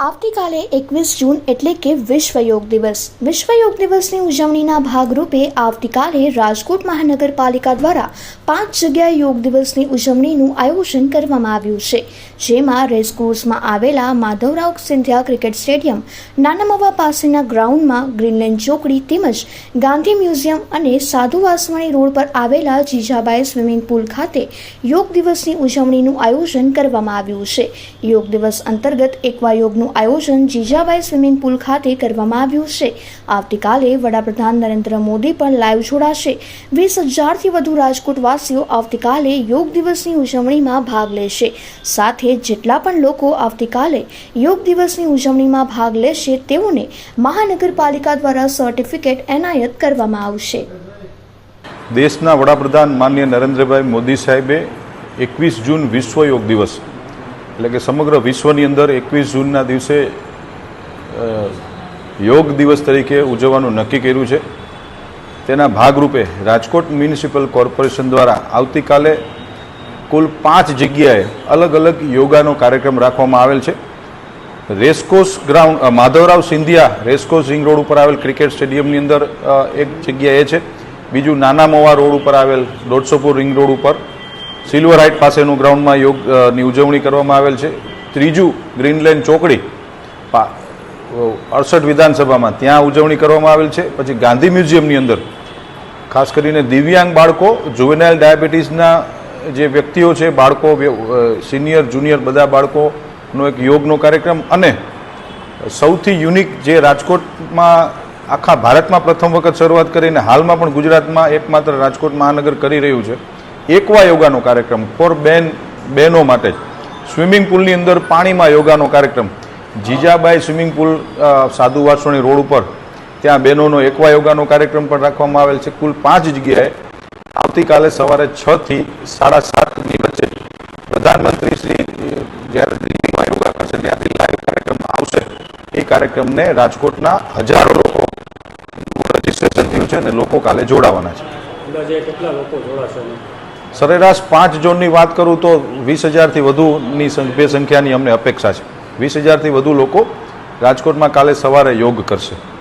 આવતીકાલે એકવીસ જૂન એટલે કે વિશ્વ યોગ દિવસ. વિશ્વ યોગ દિવસની ઉજવણીના ભાગરૂપે આવતીકાલે રાજકોટ મહાનગરપાલિકા દ્વારા પાંચ જગ્યાએ યોગ દિવસની ઉજવણીનું આયોજન કરવામાં આવ્યું છે. જેમાં રેસકોર્સમાં આવેલા માધવરાવ સિંધિયા ક્રિકેટ સ્ટેડિયમ, નાનામવા પાસેના ગ્રાઉન્ડમાં ગ્રીનલેન્ડ ચોકડી તેમજ ગાંધી મ્યુઝિયમ અને સાધુ વાસવાણી રોડ પર આવેલા જીજાબાઈ સ્વિમિંગ પુલ ખાતે યોગ દિવસની ઉજવણીનું આયોજન કરવામાં આવ્યું છે. યોગ દિવસ અંતર્ગત એકવા યોગનું આયોજન જીજાબાઈ સ્વિમિંગ પુલ ખાતે કરવામાં આવ્યું છે. આવતીકાલે વડાપ્રધાન નરેન્દ્ર મોદી પણ લાઈવ જોડાશે. વીસ હજારથી વધુ રાજકોટવાસીઓ આવતીકાલે યોગ દિવસની ઉજવણીમાં ભાગ લેશે. સાથે જેટલા પણ લોકો આવતીકાલે યોગ દિવસની ઉજવણીમાં ભાગ લેશે, તેઓને મહાનગરપાલિકા દ્વારા સર્ટિફિકેટ એનાયત કરવામાં આવશે. દેશના વડાપ્રધાન માન્ય નરેન્દ્રભાઈ મોદી સાહેબે એકવીસ જૂન વિશ્વ યોગ દિવસ એટલે કે સમગ્ર વિશ્વની અંદર એકવીસ જૂનના દિવસે યોગ દિવસ તરીકે ઉજવવાનું નક્કી કર્યું છે. તેના ભાગરૂપે રાજકોટ મ્યુનિસિપલ કોર્પોરેશન દ્વારા આવતીકાલે કુલ પાંચ જગ્યાએ અલગ અલગ યોગાનો કાર્યક્રમ રાખવામાં આવેલ છે. Racecourse ground Madhavrao Scindia racecourse ring road ઉપર આવેલ ક્રિકેટ સ્ટેડિયમની અંદર એક જગ્યા એ છે. બીજું નાના મોવા રોડ ઉપર આવેલ દોઢસોપુર રિંગ રોડ ઉપર સિલ્વર હાઇટ પાસેનું ગ્રાઉન્ડમાં યોગની ઉજવણી કરવામાં આવેલ છે. ત્રીજું, ગ્રીનલેન્ડ ચોકડી. અડસઠ વિધાનસભામાં ત્યાં ઉજવણી કરવામાં આવેલ છે. પછી ગાંધી મ્યુઝિયમની અંદર, ખાસ કરીને દિવ્યાંગ બાળકો, જુવેનાઇલ ડાયાબિટીસના જે વ્યક્તિઓ છે, બાળકો સિનિયર, જુનિયર બધા બાળકોનો એક યોગનો કાર્યક્રમ અને સૌથી યુનિક જે રાજકોટમાં આખા ભારતમાં પ્રથમ વખત શરૂઆત કરીને હાલમાં પણ ગુજરાતમાં એકમાત્ર રાજકોટ મહાનગર કરી રહ્યું છે. એકવા યોગાનો કાર્યક્રમ, ફોર બેન, બહેનો માટે સ્વિમિંગ પુલની અંદર પાણીમાં યોગાનો કાર્યક્રમ. જીજાબાઈ સ્વિમિંગ પુલ સાધુ વાસણી રોડ ઉપર. ત્યાં બહેનોનો એકવા યોગાનો કાર્યક્રમ પણ રાખવામાં આવેલ છે. કુલ પાંચ જગ્યાએ આવતીકાલે સવારે છ થી સાડા સાતની વચ્ચે પ્રધાનમંત્રી શ્રી, જ્યારે દિલ્હીમાં યોગા કરશે, ત્યાંથી લાઈવ કાર્યક્રમ આવશે. એ કાર્યક્રમને રાજકોટના હજારો લોકો રજીસ્ટ્રેશન થયું છે અને લોકો કાલે જોડાવાના છે. કેટલા લોકો જોડાશે સરેરાશ પાંચ ઝોનની વાત કરું તો વીસ હજારથી વધુની બે સંખ્યાની અમને અપેક્ષા છે. વીસ હજારથી વધુ લોકો રાજકોટમાં કાલે સવારે યોગ કરશે.